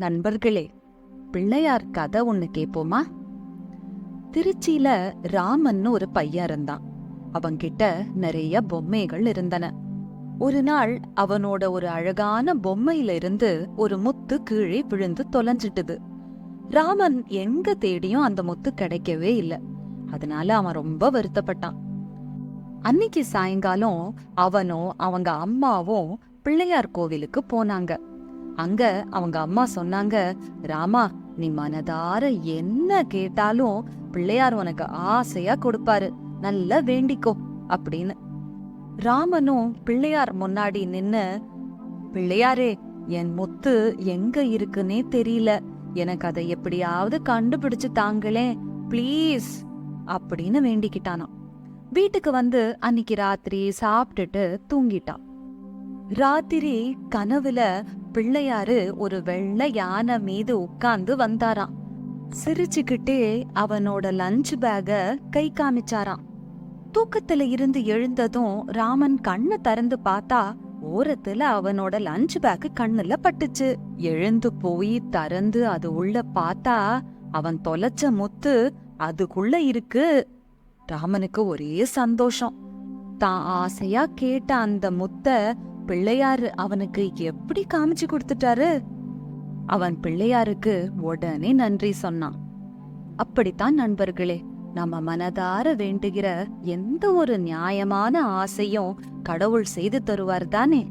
நண்பர்களே பிள்ளையார் கதை ஒன்று கேட்போமா திருச்சியில ராமன்னு ஒரு பையன் இருந்தான். அவன்கிட்ட நிறைய பொம்மைகள் இருந்தன. ஒரு நாள் அவனோட ஒரு அழகான பொம்மையில இருந்து ஒரு முத்து கீழே விழுந்து தொலைஞ்சிட்டுது. ராமன் எங்க தேடியும் அந்த முத்து கிடைக்கவே இல்ல. அதனால அவன் ரொம்ப வருத்தப்பட்டான். அன்னைக்கு சாயங்காலம் அவனும் அவங்க அம்மாவும் பிள்ளையார் கோவிலுக்கு போனாங்க. அங்க அவங்க அம்மா சொன்னாங்க ராமா நீ மனதார என்ன கேட்டாலும் பிள்ளையார் உனக்கு ஆசையா கொடுப்பாரு. நல்லா வேண்டிக்கோ அப்படின்னு. ராமனும் பிள்ளையார் முன்னாடி நின்னு பிள்ளையாரே என் முத்து எங்க இருக்குன்னே தெரியல. எனக்கு அதை எப்படியாவது கண்டுபிடிச்சு தாங்களே ப்ளீஸ் அப்படின்னு வேண்டிக்கிட்டானாம். வீட்டுக்கு வந்து அன்னிக்கு ராத்திரி சாப்பிட்டுட்டு தூங்கிட்டான். ராத்திரி கனவுல பிள்ளையாரு ஒரு வெள்ளை யானை மீது உட்கார்ந்து வந்தாராம். சிரிச்சுக்கிட்டே அவனோட லஞ்ச் பேக கை காமிச்சாராம். தூக்கத்துல இருந்து எழுந்ததும் ராமன் கண்ணை திறந்து பார்த்தா ஓரத்துல அவனோட லஞ்ச் பேக் கண்ணுல பட்டுச்சு. எழுந்து போய் திறந்து அது உள்ள பார்த்தா அவன் தொலைச்ச முத்து அதுக்குள்ள இருக்கு. ராமனுக்கு ஒரே சந்தோஷம். தான் ஆசையா கேட்ட அந்த முத்த பிள்ளையாரு அவனுக்கு எப்படி காமிச்சு கொடுத்துட்டாரு? அவன் பிள்ளையாருக்கு உடனே நன்றி சொன்னான். அப்படித்தான் நண்பர்களே நம்ம மனதார வேண்டுகிற எந்த ஒரு நியாயமான ஆசையும் கடவுள் செய்து தருவார் தானே?